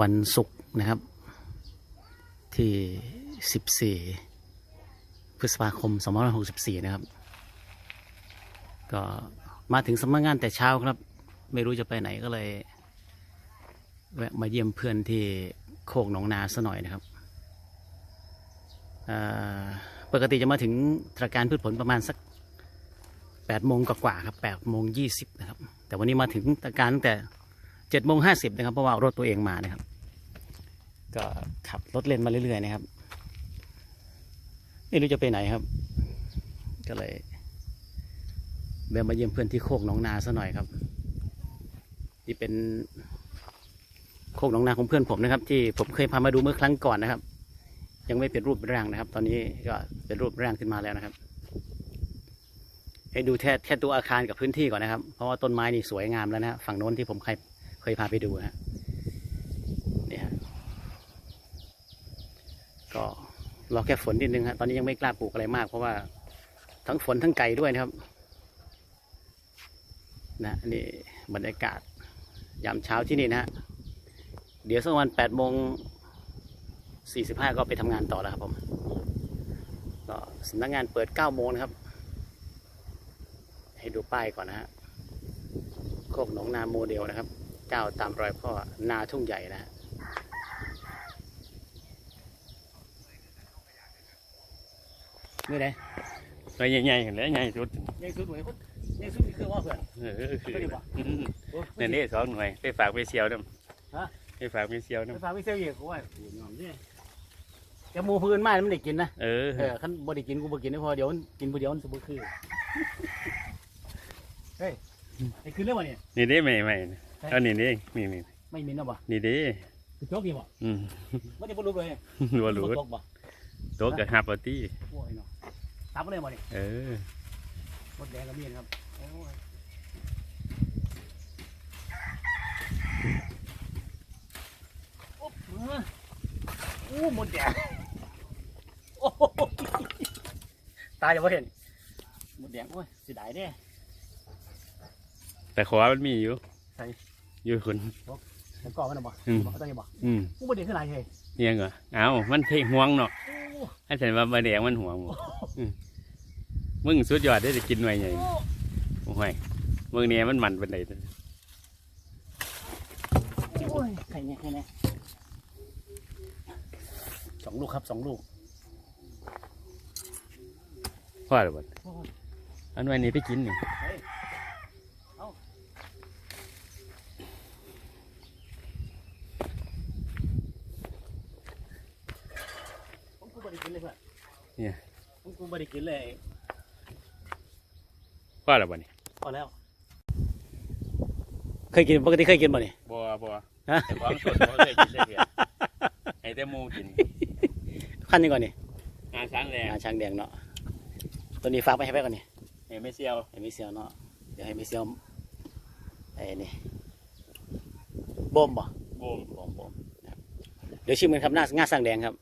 วันศุกร์นะครับ ที่ 14 พฤษภาคม 2564 นะครับ ก็มาถึงสำนักงานแต่เช้าครับ ไม่รู้จะไปไหนก็เลยแวะมาเยี่ยมเพื่อนที่โคกหนองนาซะหน่อยนะครับ ปกติจะมาถึงตรการพืชผลประมาณสัก8โมงกว่าๆครับ8โมง20 นะครับ แต่วันนี้มาถึงตรการตั้งแต่ 7โมง50นะครับเพราะว่ารถตัวเองมานะครับ ก็ขับรถเล่นมาเรื่อยๆนะครับไม่รู้จะไปไหนครับ ก็เลยแวะมาเยี่ยมเพื่อนที่โคกหนองนาซะหน่อยครับที่เป็นโคกหนองนาของเพื่อนผมนะครับ ที่ผมเคยพามาดูเมื่อครั้งก่อนนะครับ ยังไม่เป็นรูปเป็นร่างนะครับ ตอนนี้ก็เป็นรูปร่างขึ้นมาแล้วนะครับ ให้ดูแค่แค่ตัวอาคารกับพื้นที่ก่อนนะครับ เพราะว่าต้นไม้นี่สวยงามแล้วนะฮะฝั่งโน้นที่ผมเคย เคยพาไปดูฮะเนี่ฮะก็รอแค่ฝนนิดนึงฮะตอนนี้ยังไม่กล้าปลูกอะไรมาก เพราะว่าทั้งฝนทั้งไก่ด้วยนะครับ นะนี่บรรยากาศยามเช้าที่นี่นะฮะเดี๋ยวสักวันแปดโมงสี่สิบห้าก็ไปทำงานต่อแล้วครับผมก็สำนักงานเปิดเก้าโมงครับ ให้ดูป้ายก่อนนะฮะโคกหนองนาโมเดลนะครับ เจ้าตามรอยพ่อนาทุ่งใหญ่นะฮะไม่ได้ไปใหญ่ๆเห็นแล้วใหญ่สุดยังสุดหน่วยคนยังสุดคือว่าเพื่อนเออคือไม่ได้บ่อืมนั่นนี่สองหน่วยไปฝากไปเซียวน้ฮะำไปฝากไปเซียวไฟน้ำฟ้าไม่เซลล์เยอะกูว่าโอ้ยยอมเนี่ยแกหมูพื้นไม้มันได้กินนะเออเออขันบ่ได้กินกูบ่กินได้พอเดี๋ยวมันกินผู้เดียวมันสบ่คือเฮ้ยไอ้คืนเรื่องวะเนี่ยนี่เด้ไม่ไม่เอานี่นี่นี่นี่ไม่มีนะบ่นี่เด้คือโจ๊กดีบ่อืมไม่ได้บ่รู้เลยรัวหลุดโจ๊กบ่โต๊ะกับฮับเอาตี้โอ้ยเนาะตับเลยบ่เนี่ยเออมดแดงก็มีนะครับโอ้ยโอ้เออโอ้หมดแดงโอ้โหตายจะบ่เห็นหมดแดงโอ้ยเสียดายเด้แต่ขวามันมีอยู่ใช่ อยู่คนแล้วก่อมันนะบ่อืมบ่ต้องอย่าบ่อืมกูบ่ได้ขึ้นหลายเฮ้ยเนี่ยเหรอเอามันเพลงห่วงเนาะโอ้ให้ฉันว่ามาแดงมันห่วงบ่อืมมึงสุดยอดได้อจะกินหน่วยใหญ่โอ้ยมึงเนี่ยมันมันเป็นไรโอ้ยใครเนี่ยใครเนี่ยสองลูกครับสองลูกพ่อหรือเปล่าโอ้ยอันหน่วยนี้ไปกินนี่ เฮ้ยเอาผมกูบ่ได้กิน เลยเพื่อนเนี่ยผมกูบ่ได้กินเลยพ่อหรือเปล่านี่พอแล้ว เคยกินปกติเคยกินบ่นี่บัวบัวฮะแต่ของสดบ่เคยกินได้เพียให้แต่หมูกินขั้นนี้ก่อนนี่งานช้างแดงงาช้างแดงเนาะตัวนี้ฝากไปให้ไปก่อนนี่ให้ไม่เซียวให้มิเซียวเนาะเดี๋ยวให้มิเซียวไอ้นี่บ่มบ่บูมบ่มบ่มนะครับเดี๋ยวชิมกันครับหน้างาช้างแดงครับ